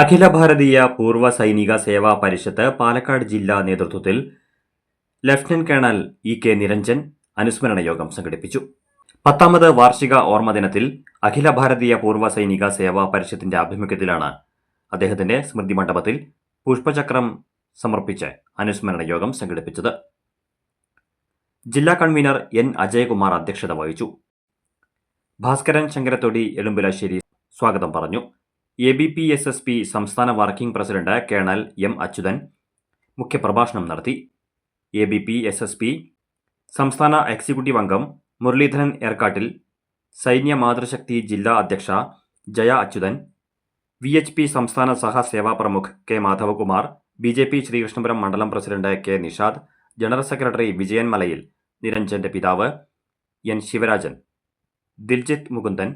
അഖില ഭാരതീയ പൂർവ സൈനിക സേവാ പരിഷത്ത് പാലക്കാട് ജില്ലാ നേതൃത്വത്തിൽ lieutenant colonel E K Niranjan അനുസ്മരണ യോഗം സംഘടിപ്പിച്ചു. പത്താമത് വാർഷിക ഓർമ്മദിനത്തിൽ അഖില ഭാരതീയ പൂർവ സൈനിക സേവാ പരിഷത്തിന്റെ ആഭിമുഖ്യത്തിലാണ് അദ്ദേഹത്തിന്റെ സ്മൃതി മണ്ഡപത്തിൽ പുഷ്പചക്രം സമർപ്പിച്ച് അനുസ്മരണ യോഗം സംഘടിപ്പിച്ചത്. ജില്ലാ കൺവീനർ എൻ അജയകുമാർ അധ്യക്ഷത വഹിച്ചു. ഭാസ്കരൻ ശങ്കരത്തൊടി എളുമ്പുലശ്ശേരി സ്വാഗതം പറഞ്ഞു. A B P S S P സംസ്ഥാന working president colonel M Achuthan മുഖ്യപ്രഭാഷണം നടത്തി. A B P S S P സംസ്ഥാന എക്സിക്യൂട്ടീവ് അംഗം മുരളീധരൻ ഏർക്കാട്ടിൽ സൈന്യ മാതൃശക്തി ജില്ലാ അധ്യക്ഷ Jaya Achuthan V H P സംസ്ഥാന സഹസേവാ പ്രമുഖ് K Madhavakumar B J P Sreekrishnapuram മണ്ഡലം president K Nishad general secretary Vijayan Malayil നിരഞ്ജന്റെ പിതാവ് N Sivarajan Diljith Mukundan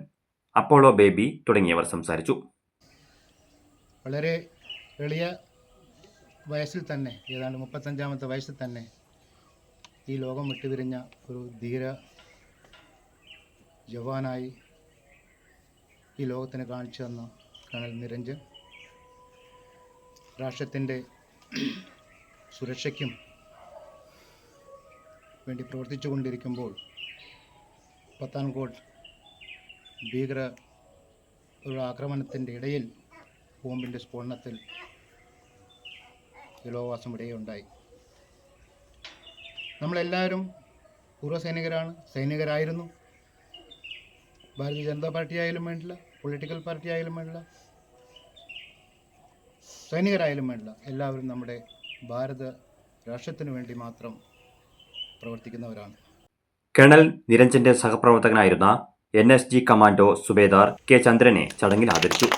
Apollo baby തുടങ്ങിയവർ സംസാരിച്ചു. വളരെ എളിയ വയസ്സിൽ തന്നെ ഏതാണ്ട് മുപ്പത്തഞ്ചാമത്തെ വയസ്സിൽ തന്നെ ഈ ലോകം വിട്ടുപിരിഞ്ഞ ഒരു ധീര ജവാനായി ഈ ലോകത്തിന് കാണിച്ചു തന്ന കേണൽ നിരഞ്ജൻ. രാഷ്ട്രത്തിന്റെ സുരക്ഷയ്ക്കും വേണ്ടി പ്രവർത്തിച്ചു കൊണ്ടിരിക്കുമ്പോൾ പത്താൻകോട്ട് ഭീകര ഒരു ആക്രമണത്തിന്റെ ഇടയിൽ ബോംബിന്റെ സ്ഫോടനത്തിൽ ഇളവവാസം ഇടയുണ്ടായി നമ്മളെല്ലാവരും പൂർവസൈനികരാണ് സൈനികരായിരുന്നു. ഭാരതീയ ജനതാ പാർട്ടി ആയാലും വേണ്ടില്ല പൊളിറ്റിക്കൽ പാർട്ടി ആയാലും വേണ്ടില്ല സൈനികരായാലും വേണ്ടില്ല എല്ലാവരും നമ്മുടെ ഭാരത രാഷ്ട്രത്തിന് വേണ്ടി മാത്രം പ്രവർത്തിക്കുന്നവരാണ്. കേണൽ നിരഞ്ജന്റെ സഹപ്രവർത്തകനായിരുന്ന എൻ എസ് ജി കമാൻഡോ സുബേദാർ കെ ചന്ദ്രനെ ചടങ്ങിൽ ആദരിച്ചു.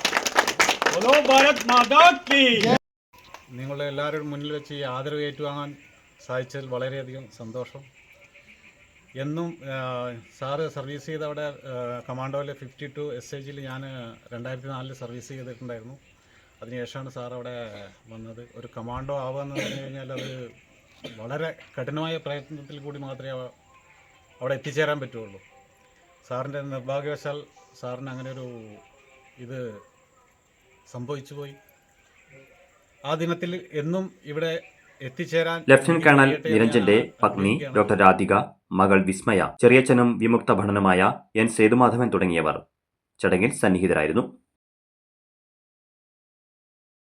ബോലോ ഭാരത് മാതാ കി. നിങ്ങളുടെ എല്ലാവരുടെ മുന്നിൽ വെച്ച് ഈ ആദരവ് ഏറ്റുവാങ്ങാൻ സാധിച്ചതിൽ വളരെയധികം സന്തോഷം. എന്നും സാറ് സർവീസ് ചെയ്ത അവിടെ കമാൻഡോയിലെ ഫിഫ്റ്റി ടു എസ് എ ജിയിൽ ഞാൻ രണ്ടായിരത്തി നാലിൽ സർവീസ് ചെയ്തിട്ടുണ്ടായിരുന്നു. അതിനുശേഷമാണ് സാർ അവിടെ വന്നത്. ഒരു കമാൻഡോ ആവാന്ന് പറഞ്ഞു കഴിഞ്ഞാൽ അത് വളരെ കഠിനമായ പ്രയത്നത്തിൽ കൂടി മാത്രമേ അവിടെ എത്തിച്ചേരാൻ പറ്റുള്ളൂ. സാറിന്റെ നിർഭാഗ്യവശാൽ സാറിന് അങ്ങനെ ഒരു ഇത് സംഭവിച്ചു പോയി ആ ദിനത്തിൽ എന്നും ഇവിടെ എത്തിച്ചേരാൻ ലഫ്റ്റനന്റ് കേണൽ നിരഞ്ജന്റെ പത്നി ഡോക്ടർ രാധിക മകൾ വിസ്മയ ചെറിയച്ഛനും വിമുക്ത ഭടനുമായ എൻ സേതുമാധവൻ തുടങ്ങിയവർ ചടങ്ങിൽ സന്നിഹിതരായിരുന്നു.